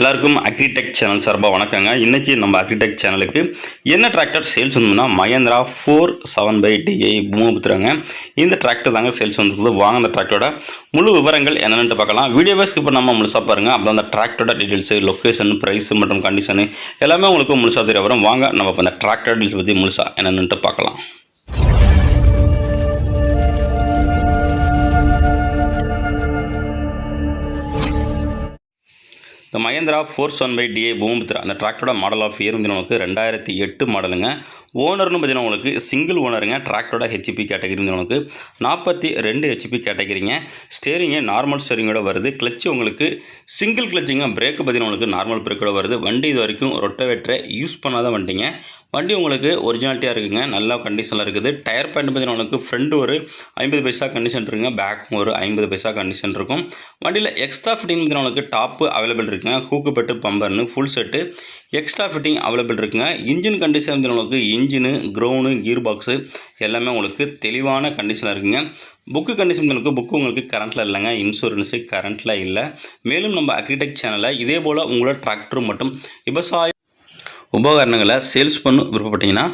எல்லாருக்கும் agritech channel சார்பாக வணக்கங்க. இன்றைக்கி நம்ம அக்ரிடெக் சேனலுக்கு என்ன டிராக்டர் சேல்ஸ் வந்ததுன்னா Mahindra four seven five DI Bhoomiputra இந்த டிராக்டர் தாங்க சேல்ஸ் வந்துருக்குது. வாங்க அந்த டிராக்டரோட முழு விவரங்கள் என்னென்னு பார்க்கலாம். வீடியோவை ஸ்கிப் பண்ணாமல் முழுசாக பாருங்கள் அப்புறம் அந்த டிராக்டரோட டீட்டெயில்ஸு லொக்கேஷன் ப்ரைஸ் மற்றும் கண்டிஷனு எல்லாமே உங்களுக்கு முழுசாக தெரிய வரும். வாங்க நம்ம இப்போ அந்த டிராக்டர் டீட்டெயில்ஸ் பற்றி முழுசாக என்னென்னுட்டு பார்க்கலாம். இந்த Mahindra four one five DI Bhoomitra அந்த டிராக்டரோட மாடல் ஆஃப் இயர் வந்து நமக்கு ரெண்டாயிரத்தி எட்டு மாடலுங்க ஓனர்னு பார்த்தீங்கன்னா உங்களுக்கு சிங்கிள் ஓனருங்க டிராக்டரோட ஹெச்பி கேட்டகரி உங்களுக்கு. நாற்பத்தி ரெண்டு ஹெச்பி கேட்டகரிங்க ஸ்டேரிங்கு நார்மல் ஸ்டேரிங்கோட வருது. கிளச்சு உங்களுக்கு சிங்கிள் கிளச்சுங்க பிரேக்கு பார்த்தீங்கன்னா உங்களுக்கு நார்மல் பிரேக்கோட வருது. வண்டி இது வரைக்கும் ரொட்டவேட்டரை யூஸ் பண்ணாத வண்டிங்க. வண்டி உங்களுக்கு ஒரிஜினாலிட்டியாக இருக்குங்க. நல்லா கண்டிஷனில் இருக்குது. டயர் பாயிண்ட் பார்த்தீங்கன்னா உங்களுக்கு ஃப்ரண்ட் ஒரு ஐம்பது பைசா கண்டிஷன் இருக்குங்க. பேக் ஒரு ஐம்பது பைசா கண்டிஷன் இருக்கும். வண்டியில் எக்ஸ்ட்ரா ஃபிட்டிங் பார்த்தீங்கன்னா உங்களுக்கு டாப்பு அவைலபிள் இருக்குங்க. Hook bed பம்பர்னு full set extra fitting available இருக்குங்க. இன்ஜின் கண்டிஷன் வந்து உங்களுக்கு இன்ஜினு க்ரௌனு கீர் பாக்ஸு எல்லாமே உங்களுக்கு தெளிவான கண்டிஷனில் இருக்குங்க. புக்கு கண்டிஷன் புக்கு உங்களுக்கு கரண்ட்டில் இல்லைங்க. இன்சூரன்ஸு கரண்ட்டில் இல்லை. மேலும் நம்ம அக்ரிடெக் சேனலில் இதே போல் உங்களோட டிராக்டர் மற்றும் விவசாய உபகரணங்களை சேல்ஸ் பண்ண விருப்பப்பட்டீங்கன்னா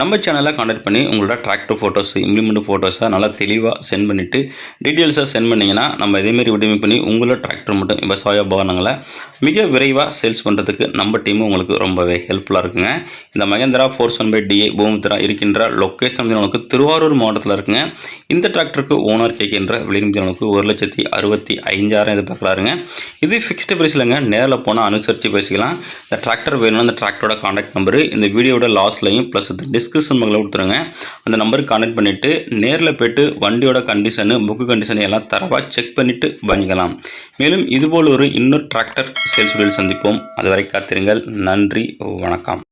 நம்ம சேனலில் காண்டாக்ட் பண்ணி உங்களோட டிராக்டர் ஃபோட்டோஸ் இம்ப்ளிமெண்ட் ஃபோட்டோஸை நல்லா தெளிவாக சென்ட் பண்ணிவிட்டு டீட்டெயில்ஸாக சென்ட் பண்ணிங்கன்னா நம்ம இதேமாரி உடமை பண்ணி உங்களோட டிராக்டர் மற்றும் விவசாய பவனங்களை மிக விரைவாக சேல்ஸ் பண்ணுறதுக்கு நம்ம டீமும் உங்களுக்கு ரொம்பவே ஹெல்ப்ஃபுல்லாக இருக்குங்க. இந்த Mahindra four one five DI Bhoomitra இருக்கின்ற லொக்கேஷன் உங்களுக்கு திருவாரூர் மாவட்டத்தில் இருக்குங்க. இந்த டிராக்டருக்கு ஓனர் கேட்கின்ற விலைநிதி ஒரு லட்சத்தி அறுபத்தி ஐந்தாயிரம் எதிர்பார்க்குறாருங்க. இது ஃபிக்ஸ்டு பிரைஸ்லங்க நேரில் போனால் அனுசரித்து பேசிக்கலாம். இந்த டிராக்டர் வேணும்னா இந்த டிராக்டரோட காண்டாக்ட் நம்பரு இந்த வீடியோட லாஸ்ட்லையும் ப்ளஸ் டிஸ்கிரிப்ஷன் பக்கத்தில் கொடுத்துருங்க. அந்த நம்பருக்கு கான்டெக்ட் பண்ணிவிட்டு நேரில் போய்ட்டு வண்டியோட கண்டிஷனு புக்கு கண்டிஷன் எல்லாம் தரவாக செக் பண்ணிவிட்டு வாங்கிக்கலாம். மேலும் இதுபோல் ஒரு இன்னொரு டிராக்டர் சேல்ஸ் வீடியோ சந்திப்போம். அதுவரை காத்திருங்கள். நன்றி வணக்கம்.